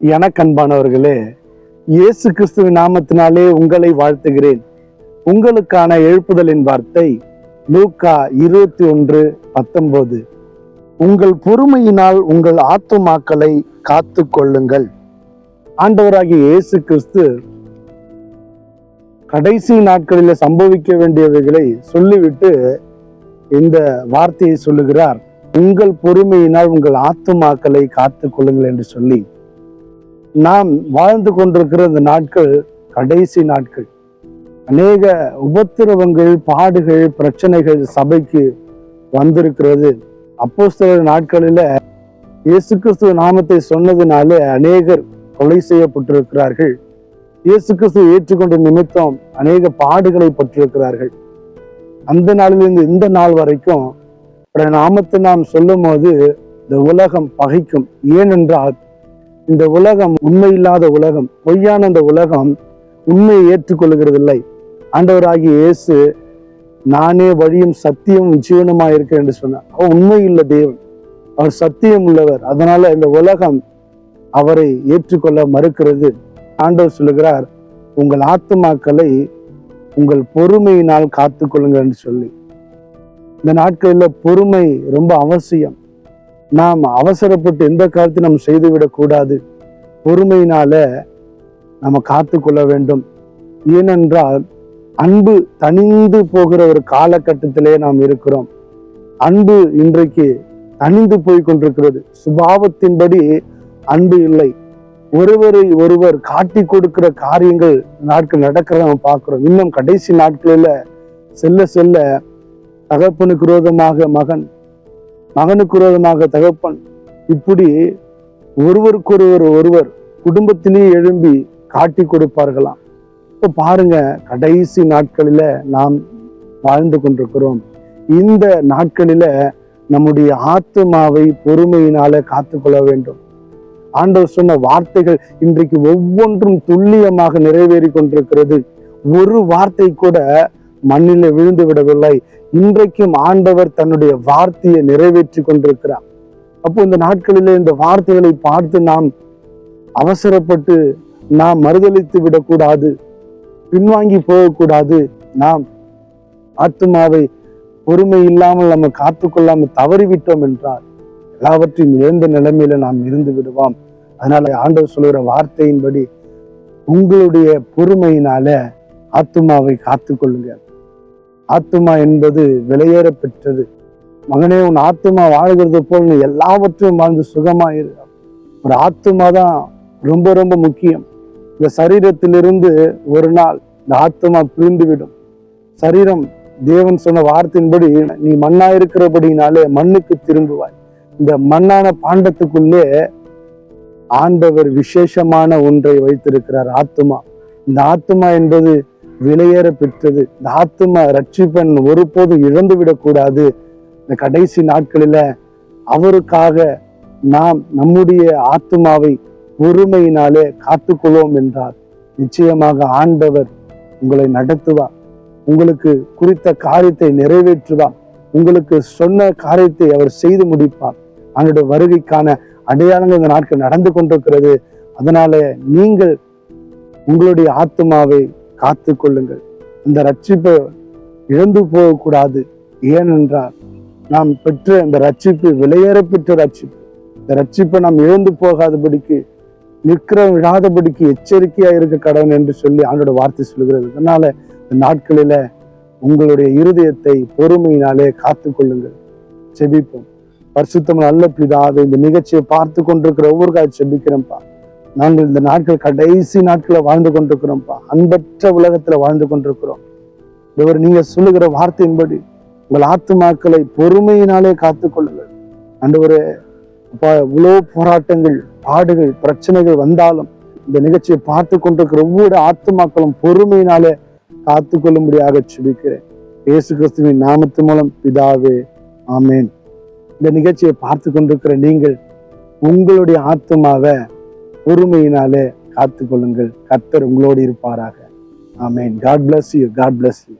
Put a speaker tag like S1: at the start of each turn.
S1: எனக்கன்பானவர்களே இயேசு கிறிஸ்துவின் நாமத்தினாலே உங்களை வாழ்த்துகிறேன். உங்களுக்கான எழுப்புதலின் வார்த்தை லூக்கா இருபத்தி ஒன்று பத்தொன்பது. உங்கள் பொறுமையினால் உங்கள் ஆத்துமாக்களை காத்து கொள்ளுங்கள். ஆண்டவராகிய இயேசு கிறிஸ்து கடைசி நாட்களில் சம்பவிக்க வேண்டியவைகளை சொல்லிவிட்டு இந்த வார்த்தையை சொல்லுகிறார். உங்கள் பொறுமையினால் உங்கள் ஆத்துமாக்களை காத்து கொள்ளுங்கள் என்று சொல்லி. நாம் வாழ்ந்து கொண்டிருக்கிற இந்த நாட்கள் கடைசி நாட்கள். அநேக உபத்திரவங்கள் பாடுகள் பிரச்சனைகள் சபைக்கு வந்திருக்கிறது. அப்போ சில நாட்களில் இயேசு கிறிஸ்துவ நாமத்தை சொன்னதினாலே அநேகர் கொலை செய்யப்பட்டிருக்கிறார்கள். இயேசு கிறிஸ்து ஏற்றுக்கொண்ட நிமித்தம் அநேக பாடுகளை பட்டிருக்கிறார்கள் அந்த நாளிலிருந்து இந்த நாள் வரைக்கும் நாமத்தை நாம் சொல்லும் போது இந்த உலகம் பகைக்கும். ஏனென்றால் இந்த உலகம் உண்மையில்லாத உலகம் பொய்யான இந்த உலகம் உண்மையை ஏற்றுக்கொள்கிறதில்லை. ஆண்டவராகிய இயேசு நானே வழியும் சத்தியமும் ஜீவனமாக இருக்கிறேன் என்று சொன்னார். அவர் உண்மை இல்லை தேவன். அவர் சத்தியம் உள்ளவர். அதனால இந்த உலகம் அவரை ஏற்றுக்கொள்ள மறுக்கிறது. ஆண்டவர் சொல்லுகிறார் உங்கள் ஆத்துமாக்களை உங்கள் பொறுமையினால் காத்துக்கொள்ளுங்கள் என்று சொல்லி. இந்த நாட்களில் பொறுமை ரொம்ப அவசியம். நாம் அவசரப்பட்டு எந்த காலத்தையும் நம்ம செய்துவிடக்கூடாது பொறுமையினால நம்ம காத்து கொள்ள வேண்டும். ஏனென்றால் அன்பு தனிந்து போகிற ஒரு காலகட்டத்திலே நாம் இருக்கிறோம். அன்பு இன்றைக்கு தனிந்து போய் கொண்டிருக்கிறது. சுபாவத்தின்படி அன்பு இல்லை. ஒருவரை ஒருவர் காட்டி கொடுக்கிற காரியங்கள் நாட்கள் நடக்கிறத நம்ம பார்க்கிறோம். இன்னும் கடைசி நாட்களில் செல்ல செல்ல தகப்பனுக்கு விரோதமாக மகன் மகனுக்கு விரோதமாக தகப்பன். இப்படி ஒருவருக்கொருவர் ஒருவர் குடும்பத்திலேயே எழும்பி காட்டி கொடுப்பார்களாம். இப்போ பாருங்க கடைசி நாட்களில நாம் வாழ்ந்து கொண்டிருக்கிறோம். இந்த நாட்களில நம்முடைய ஆத்மாவை பொறுமையினால காத்துக்கொள்ள வேண்டும். ஆண்டவர் சொன்ன வார்த்தைகள் இன்றைக்கு ஒவ்வொன்றும் துல்லியமாக நிறைவேறி கொண்டிருக்கிறது. ஒரு வார்த்தை கூட மண்ணில விழுந்து விடவில்லை. இன்றைக்கும் ஆண்டவர் தன்னுடைய வார்த்தையை நிறைவேற்றி கொண்டிருக்கிறார். அப்போ இந்த நாட்களிலே இந்த வார்த்தைகளை பார்த்து நாம் அவசரப்பட்டு நாம் மறுதளித்து விடக்கூடாது. பின்வாங்கி போகக்கூடாது. நாம் ஆத்மாவை பொறுமை இல்லாமல் நம்ம காத்துக்கொள்ளாமல் தவறிவிட்டோம் என்றால் எல்லாவற்றையும் இழந்த நிலைமையில நாம் இருந்து விடுவோம். அதனால ஆண்டவர் சொல்லுகிற வார்த்தையின்படி உங்களுடைய பொறுமையினால ஆத்துமாவை காத்துக்கொள்ளுங்கள். ஆத்துமா என்பது விலையேற பெற்றது மகனே உன் ஆத்துமா வாழ்கிறது போல் நீ எல்லாவற்றையும் வாழ்ந்து சுகமாயிரு. ஒரு ஆத்துமா தான் ரொம்ப ரொம்ப முக்கியம். இந்த சரீரத்திலிருந்து ஒரு நாள் இந்த ஆத்துமா பிரிந்துவிடும். சரீரம் தேவன் சொன்ன வார்த்தையின்படி நீ மண்ணா இருக்கிறபடினாலே மண்ணுக்கு திரும்புவாய். இந்த மண்ணான பாண்டத்துக்குள்ளே ஆண்டவர் விசேஷமான ஒன்றை வைத்திருக்கிறார் ஆத்துமா. இந்த ஆத்துமா என்பது விலையேற பெற்றது இந்த ஆத்துமா ரட்சிப்பன் ஒருபோதும் இழந்து விடக்கூடாது. இந்த கடைசி நாட்களில் அவருக்காக நாம் நம்முடைய ஆத்துமாவை பொறுமையினாலே காத்துக்கொள்வோம் என்றார். நிச்சயமாக ஆண்டவர் உங்களை நடத்துவார் உங்களுக்கு குறித்த காரியத்தை நிறைவேற்றுவார் உங்களுக்கு சொன்ன காரியத்தை அவர் செய்து முடிப்பார் அவனுடைய வருகைக்கான அடையாளங்கள் இந்த நாட்கள் நடந்து கொண்டிருக்கிறது. அதனால நீங்கள் உங்களுடைய ஆத்மாவை காத்து கொள்ளுங்கள் இந்த ரட்சிப்பை இழந்து போகக்கூடாது. ஏனென்றால் நாம் பெற்ற இந்த ரட்சிப்பு விலையேற பெற்ற ரட்சிப்பு இந்த ரட்சிப்பை நாம் இழந்து போகாதபடிக்கு நிற்கிற விழாதபடிக்கு எச்சரிக்கையா இருக்க கடவுள் என்று சொல்லி அவனோட வார்த்தை சொல்கிறது அதனால இந்த நாட்களில உங்களுடைய இருதயத்தை பொறுமையினாலே காத்து கொள்ளுங்கள் செபிப்போம் பரிசுத்தம் நல்ல பிதாவை இந்த நிகழ்ச்சியை பார்த்து கொண்டிருக்கிற ஒவ்வொரு காய் செபிக்கிறேன்ப்பா நாங்கள் இந்த நாட்கள் கடைசி நாட்களை வாழ்ந்து கொண்டிருக்கிறோம்ப்பா. அன்பற்ற உலகத்துல வாழ்ந்து கொண்டிருக்கிறோம். இவர் நீங்க சொல்லுகிற வார்த்தையின்படி உங்கள் ஆத்துமாக்களை பொறுமையினாலே காத்து கொள்ளுங்கள். அன்று அப்பா இவ்வளோ போராட்டங்கள் பாடுகள் பிரச்சனைகள் வந்தாலும் இந்த நிகழ்ச்சியை பார்த்து கொண்டிருக்கிற ஒவ்வொரு ஆத்துமாக்களும் பொறுமையினாலே காத்து கொள்ளும்படியாக சுபிக்கிறேன் இயேசு கிறிஸ்துவின் நாமத்து மூலம் பிதாவே ஆமேன். இந்த நிகழ்ச்சியை பார்த்து கொண்டிருக்கிற நீங்கள் உங்களுடைய ஆத்மாவை பொறுமையினாலே காத்து கொள்ளுங்கள் கர்த்தர் உங்களோடு இருப்பாராக. ஆமேன். God bless you God bless you